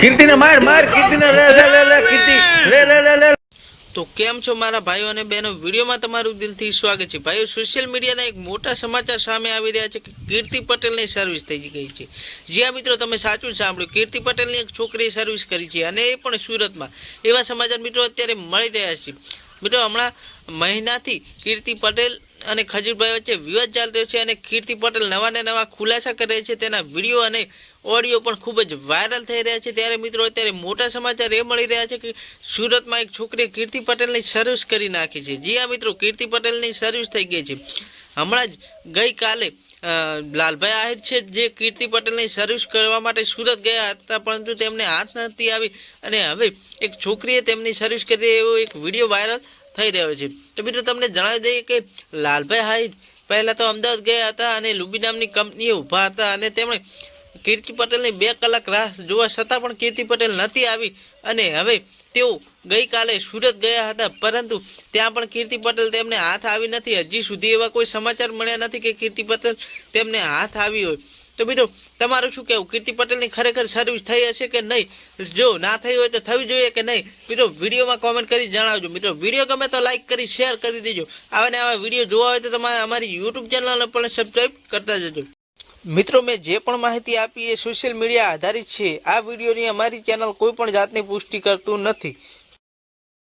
કીર્તિને માર માર, કીર્તિને લે લે લે લે, કીર્તિ. લે લે લે લે તો કેમ છો મારા ભાઈઓ અને બહેનો? વિડીયોમાં તમારું દિલથી સ્વાગત છે. ભાઈઓ સોશિયલ મીડિયાના એક મોટા સમાચાર સામે આવી રહ્યા છે કે કીર્તિ પટેલની સર્વિસ થઈ ગઈ છે. જ્યાં મિત્રો તમે સાચું સાંભળ્યું, કીર્તિ પટેલની એક છોકરીએ સર્વિસ કરી છે અને એ પણ સુરતમાં. એવા સમાચાર મિત્રો અત્યારે મળી રહ્યા છે. મિત્રો, હમણાં મહિનાથી કીર્તિ પટેલ અને ખજૂરભાઈ વચ્ચે વિવાદ ચાલી રહ્યો છે અને કીર્તિ પટેલ નવા ને નવા ખુલાસા કરે છે. તેના વીડિયો અને ઓડિયો પણ ખૂબ જ વાયરલ થઈ રહ્યા છે. ત્યારે મિત્રો, અત્યારે મોટા સમાચાર એ મળી રહ્યા છે કે સુરતમાં એક છોકરીએ કીર્તિ પટેલની સર્વિસ કરી નાખી છે. જી હા મિત્રો, કીર્તિ પટેલની સર્વિસ થઈ ગઈ છે. હમણાં જ ગઈકાલે લાલભાઈ આહિર છે જે કીર્તિ પટેલની સર્વિસ કરવા માટે સુરત ગયા હતા, પરંતુ તેમને હાથ નથી આવી. અને હવે એક છોકરીએ તેમની સર્વિસ કરી, એવો એક વીડિયો વાયરલ થઈ રહ્યો છે. તો મિત્રો, તમને જણાવી દઈએ કે લાલભાઈ હાઈ પહેલાં તો અમદાવાદ ગયા હતા અને લુબી નામની કંપનીએ ઊભા હતા અને તેમણે કીર્તિ પટેલની બે કલાક રાહ જોવા છતાં પણ કીર્તિ પટેલ નથી આવી. અને હવે તેઓ ગઈકાલે સુરત ગયા હતા, પરંતુ ત્યાં પણ કીર્તિ પટેલ તેમને હાથ આવી નથી. હજી સુધી એવા કોઈ સમાચાર મળ્યા નથી કે કીર્તિ પટેલ તેમને હાથ આવી હોય. તો મિત્રો, તમારું શું કહેવું? કીર્તિ પટેલની ખરેખર સર્વિસ થઈ હશે કે નહીં? જો ના થઈ હોય તો થવી જોઈએ કે નહીં? મિત્રો, વિડીયોમાં કોમેન્ટ કરી જણાવજો. મિત્રો, વીડિયો ગમે તો લાઇક કરી શેર કરી દેજો. આવા ને આવા વીડિયો જોવા હોય તો તમારે અમારી યુટ્યુબ ચેનલને પણ સબસ્ક્રાઈબ કરતા જજો. મિત્રો, મેં જે પણ માહિતી આપી એ સોશિયલ મીડિયા આધારિત છે. આ વિડીયોની અમારી ચેનલ કોઈ પણ જાતની પુષ્ટિ કરતું નથી.